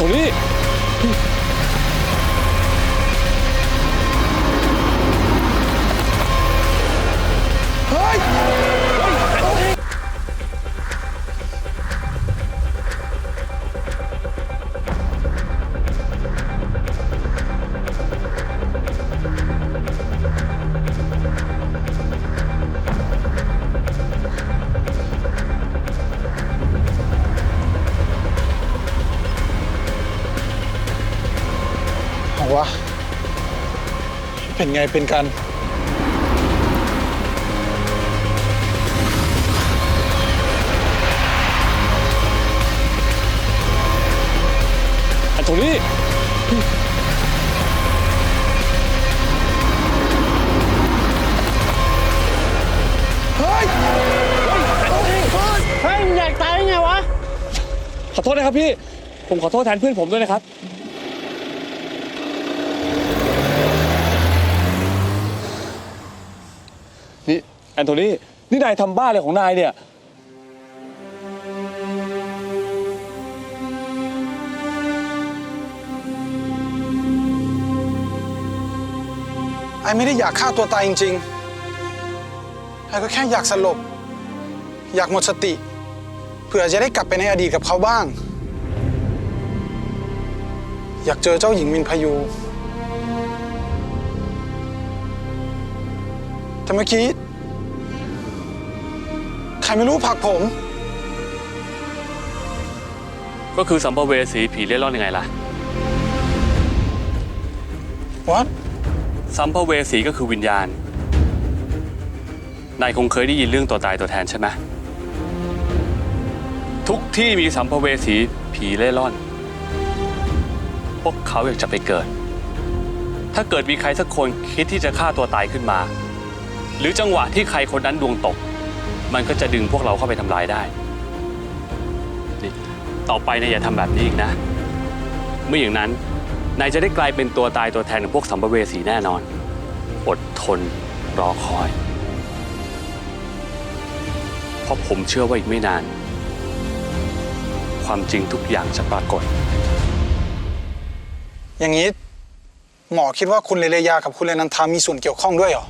ตรงนี้ วะ เป็นไงเป็นกัน อันโทนี่เฮ้ย เฮ้ยมึงอยากตายไงวะ ขอโทษนะครับพี่ ผมขอโทษแทนเพื่อนผมด้วยนะครับ นี่ แอนโทนีนี่นายทำบ้าอะไรของนายเนี่ย ไอไม่ได้อยากฆ่าตัวตายจริงๆ ไอก็แค่อยากสลบ อยากหมดสติ เผื่อจะได้กลับไปในอดีตกับเขาบ้าง อยากเจอเจ้าหญิงมินพายูแต่เมื่อกี้ รไม่รู้ผลักผม ก็คือสัมภเวสีผีเล่ร่อนยังไงล่ะ What สัมภเวสีก็คือวิญญาณ นายคงเคยได้ยินเรื่องตัวตายตัวแทนใช่ไหมทุกที่มีสัมภเวสีผีเล่ร่อน พวกเขาอยากจะไปเกิด ถ้าเกิดมีใครสักคนคิดที่จะฆ่าตัวตายขึ้นมา หรือจังหวะที่ใครคนนั้นดวงตก มันก็จะดึงพวกเราเข้าไปทำลายได้นี่ต่อไปนายอย่าทำแบบนี้อีกนะ เมื่ออย่างนั้น นายจะได้กลายเป็นตัวตายตัวแทนของพวกสัมภเวสีแน่นอน อดทนรอคอย เพราะผมเชื่อว่าอีกไม่นาน ความจริงทุกอย่างจะปรากฏ อย่างนี้หมอคิดว่าคุณเลเลยากับคุณเลนันทามีส่วนเกี่ยวข้องด้วยเหรอ